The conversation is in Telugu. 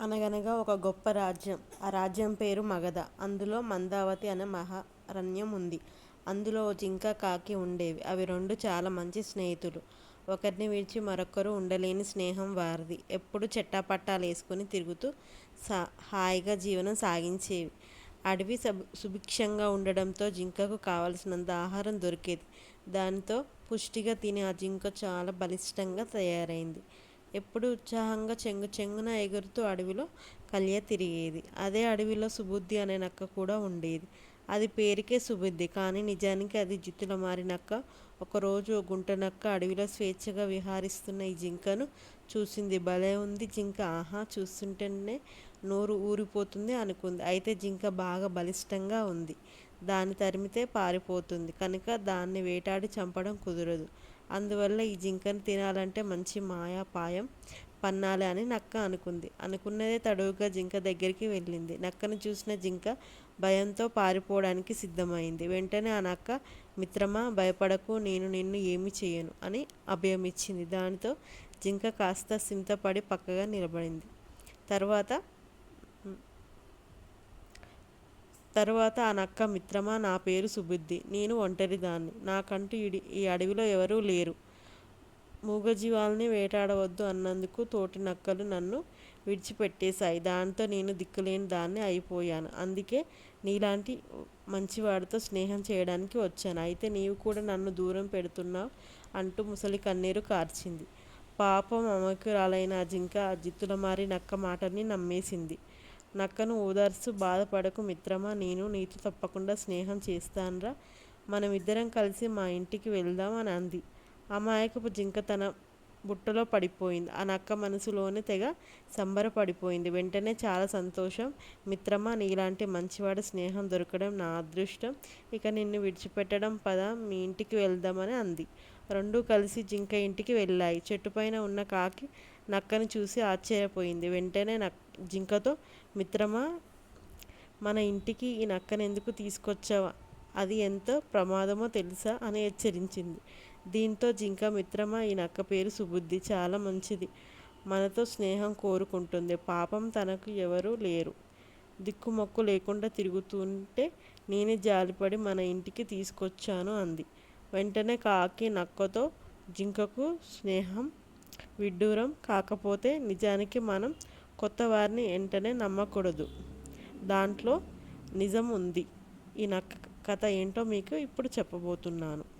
అనగనగా ఒక గొప్ప రాజ్యం. ఆ రాజ్యం పేరు మగధ. అందులో మందావతి అనే మహారణ్యం ఉంది. అందులో జింక, కాకి ఉండేవి. అవి రెండు చాలా మంచి స్నేహితులు. ఒకరిని విడిచి మరొకరు ఉండలేని స్నేహం వారిది. ఎప్పుడు చెట్టాపట్టాలు వేసుకుని తిరుగుతూ సా హాయిగా జీవనం సాగించేవి. అడవి సుభిక్షంగా ఉండడంతో జింకకు కావలసినంత ఆహారం దొరికేది. దానితో పుష్టిగా తినే ఆ జింక చాలా బలిష్టంగా తయారైంది. ఎప్పుడు ఉత్సాహంగా చెంగు చెంగున ఎగురుతూ అడవిలో కలియ తిరిగేది. అదే అడవిలో సుబుద్ధి అనే నక్క కూడా ఉండేది. అది పేరుకే సుబుద్ధి. కానీ నిజానికి అది జిత్తుల మారినక్క ఒకరోజు గుంట గుంటనక్క అడవిలో స్వేచ్ఛగా విహారిస్తున్న ఈ జింకను చూసింది. భలే ఉంది జింక ఆహా! చూస్తుంటేనే నోరు ఊరిపోతుంది అనుకుంది. అయితే జింక బాగా బలిష్టంగా ఉంది. దాన్ని తరిమితే పారిపోతుంది కనుక దాన్ని వేటాడి చంపడం కుదరదు. అందువల్ల ఈ జింకను తినాలంటే మంచి మాయాపాయం పన్నాలి అని నక్క అనుకుంది. అనుకున్నదే తడవుగా జింక దగ్గరికి వెళ్ళింది. నక్కను చూసిన జింక భయంతో పారిపోవడానికి సిద్ధమైంది. వెంటనే ఆ నక్క మిత్రమా! భయపడకు. నేను నిన్ను ఏమి చేయను అని అభయమిచ్చింది. దానితో జింక కాస్త సింతపడి పక్కగా నిలబడింది. తర్వాత తరువాత ఆ నక్క మిత్రమా! నా పేరు సుబుద్ధి. నేను ఒంటరిదాన్ని. నాకంటూ ఈ అడవిలో ఎవరూ లేరు. మూగజీవాల్ని వేటాడవద్దు అన్నందుకు తోటి నక్కలు నన్ను విడిచిపెట్టేశాయి. దాంతో నేను దిక్కులేని దాన్ని అయిపోయాను. అందుకే నీలాంటి మంచివాడితో స్నేహం చేయడానికి వచ్చాను. అయితే నీవు కూడా నన్ను దూరం పెడుతున్నావు అంటూ ముసలి కన్నీరు కార్చింది. పాపం అమకురాలైన ఆ జింక ఆ జిత్తులమారి నక్క మాటల్ని నమ్మేసింది. నక్కను ఓదార్స్తూ బాధపడకు మిత్రమా! నేను నీతో తప్పకుండా స్నేహం చేస్తాన్రా! మనమిద్దరం కలిసి మా ఇంటికి వెళ్దాం అని అంది. అమాయకపు జింక తన బుట్టలో పడిపోయింది. ఆ నక్క మనసులోనే తెగ సంబరపడిపోయింది. వెంటనే చాలా సంతోషం. మిత్రమా! నీలాంటి మంచివాడి స్నేహం దొరకడం నా అదృష్టం. ఇక నిన్ను విడిచిపెట్టడం పద మీ ఇంటికి వెళ్దామని అంది. రెండూ కలిసి జింక ఇంటికి వెళ్ళాయి. చెట్టుపైన ఉన్న కాకి నక్కను చూసి ఆశ్చర్యపోయింది. వెంటనే నక్క జింకతో మిత్రమా! మన ఇంటికి ఈ నక్కను ఎందుకు తీసుకొచ్చావా అది ఎంత ప్రమాదమో తెలుసా? అని హెచ్చరించింది. దీంతో జింక మిత్రమా! ఈ నక్క పేరు సుబుద్ధి. చాలా మంచిది. మనతో స్నేహం కోరుకుంటుంది. పాపం తనకు ఎవరూ లేరు. దిక్కుమొక్కు లేకుండా తిరుగుతుంటే నేనే జాలిపడి మన ఇంటికి తీసుకొచ్చాను అంది. వెంటనే కాకి నక్కతో జింకకు స్నేహం విడ్డూరం. కాకపోతే నిజానికి మనం కొత్తవారిని వెంటనే నమ్మకూడదు. దాంట్లో నిజం ఉంది. ఈ నక్క కథ ఏంటో మీకు ఇప్పుడు చెప్పబోతున్నాను.